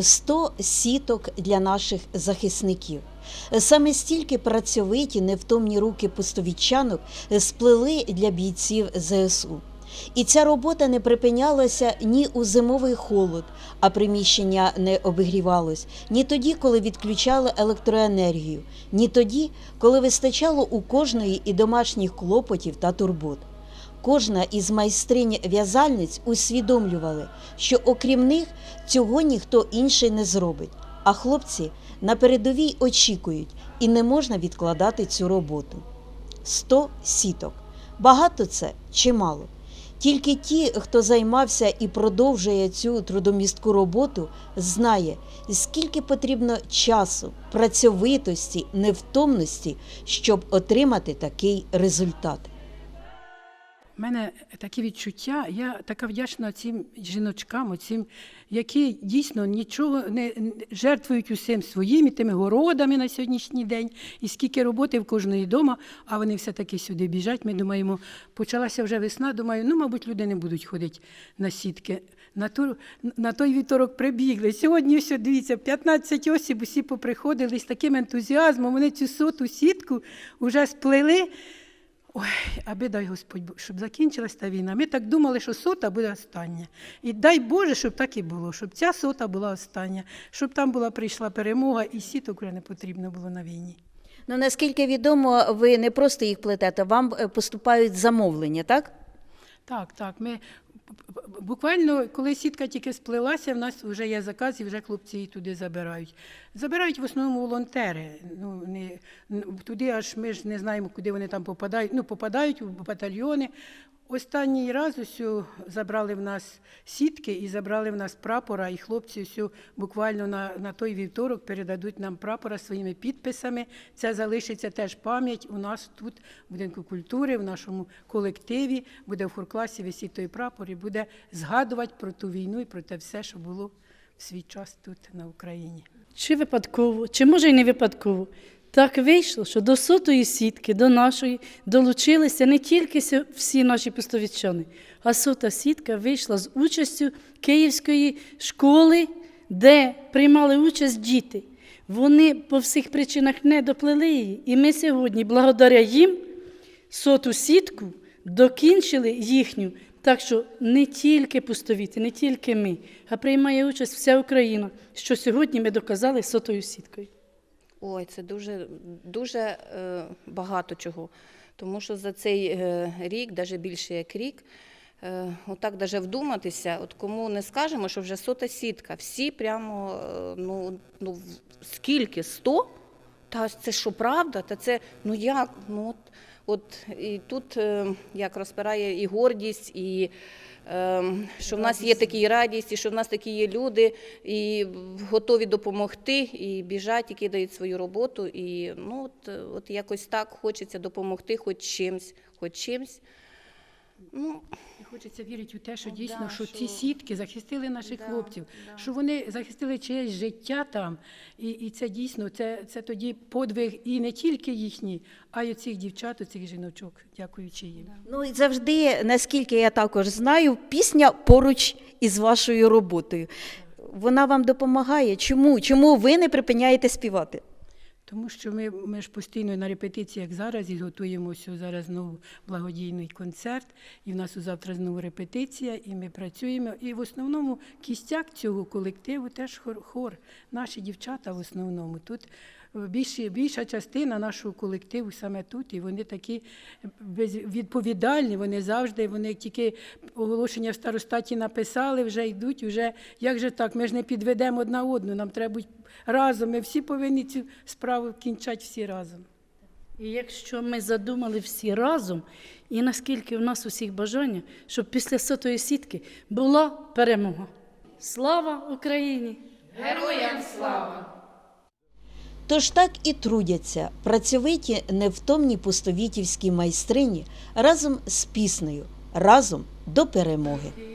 100 сіток для наших захисників. Саме стільки працьовиті, невтомні руки пустовічанок сплели для бійців ЗСУ. І ця робота не припинялася ні у зимовий холод, а приміщення не обігрівалось, ні тоді, коли відключали електроенергію, ні тоді, коли вистачало у кожної і домашніх клопотів та турбот. Кожна із майстринь в'язальниць усвідомлювали, що окрім них цього ніхто інший не зробить. А хлопці на передовій очікують і не можна відкладати цю роботу. 100 сіток. Багато це чи мало? Тільки ті, хто займався і продовжує цю трудомістку роботу, знає, скільки потрібно часу, працьовитості, невтомності, щоб отримати такий результат. У мене такі відчуття, я така вдячна цим жіночкам, оцим, які дійсно нічого не жертвують усім своїм і тими городами на сьогоднішній день, і скільки роботи в кожної дома, а вони все-таки сюди біжать. Ми думаємо, почалася вже весна, думаю, ну, мабуть, люди не будуть ходити на сітки. На, ту, на той вівторок прибігли. Сьогодні ось, дивіться, 15 осіб усі поприходили з таким ентузіазмом. Вони цю соту сітку вже сплели. Ой, аби дай Господь, щоб закінчилась та війна. Ми так думали, що сота буде остання. І дай Боже, щоб так і було, щоб ця сота була остання, щоб там була прийшла перемога, і сіток вже не потрібно було на війні. Ну наскільки відомо, ви не просто їх плетете, вам е, поступають замовлення, так? Так, так. Ми буквально, коли сітка тільки сплелася, в нас вже є заказ, і вже хлопці її туди забирають. Забирають в основному волонтери. Ну, не, туди аж ми ж не знаємо, куди вони там попадають. Ну, попадають в батальйони. Останній раз усю забрали в нас сітки і забрали в нас прапора, і хлопці усю буквально на, на той вівторок передадуть нам прапора своїми підписами. Це залишиться теж пам'ять у нас тут, в будинку культури, в нашому колективі, буде в хуркласі висіти той прапор і буде згадувати про ту війну і про те все, що було в свій час тут на Україні. Чи випадково, чи може й не випадково. Так вийшло, що до сотої сітки, до нашої, долучилися не тільки всі наші пустовічани, а сота сітка вийшла з участю Київської школи, де приймали участь діти. Вони по всіх причинах не доплели її. І ми сьогодні, благодаря їм, соту сітку докінчили їхню. Так що не тільки пустовіти, не тільки ми, а приймає участь вся Україна, що сьогодні ми доказали сотою сіткою. Ой, це дуже, дуже е, багато чого. Тому що за цей е, рік, навіть більше як рік, е, отак навіть вдуматися, от кому не скажемо, що вже сота сітка, всі прямо, ну, ну скільки? Сто? Та це що правда? Та це ну як? Ну от, от і тут е, як розпирає і гордість, і е, що в нас є такі радість, і що в нас такі є люди, і готові допомогти, і біжать, і кидають свою роботу. І ну от, е, от якось так хочеться допомогти, хоч чимсь, хоч чимсь. Ну, І хочеться вірити у те, що Ну, дійсно, да, що, що- ці сітки захистили наших Да, хлопців, да. що вони захистили чиєсь життя там. І, і це дійсно, це, це тоді подвиг і не тільки їхній, а й оцих дівчат, оцих жіночок, дякуючи їм. Ну і завжди, наскільки я також знаю, пісня поруч із вашою роботою. Вона вам допомагає. Чому? Чому ви не припиняєте співати? Тому що ми, ми ж постійно на репетиціях зараз і готуємося зараз знову благодійний концерт, і в нас завтра знову репетиція, і ми працюємо. І в основному кістяк цього колективу теж хор, хор. Наші дівчата в основному тут. Більші, більша частина нашого колективу саме тут, і вони такі відповідальні, вони завжди, вони тільки оголошення в старостаті написали, вже йдуть, вже як же так, ми ж не підведемо одна одну, нам треба бути разом, ми всі повинні цю справу кінчати всі разом. І якщо ми задумали всі разом, і наскільки в нас усіх бажання, щоб після сотої сітки була перемога. Слава Україні! Тож так і трудяться працьовиті невтомні пустовітівські майстрині разом з піснею, разом до перемоги.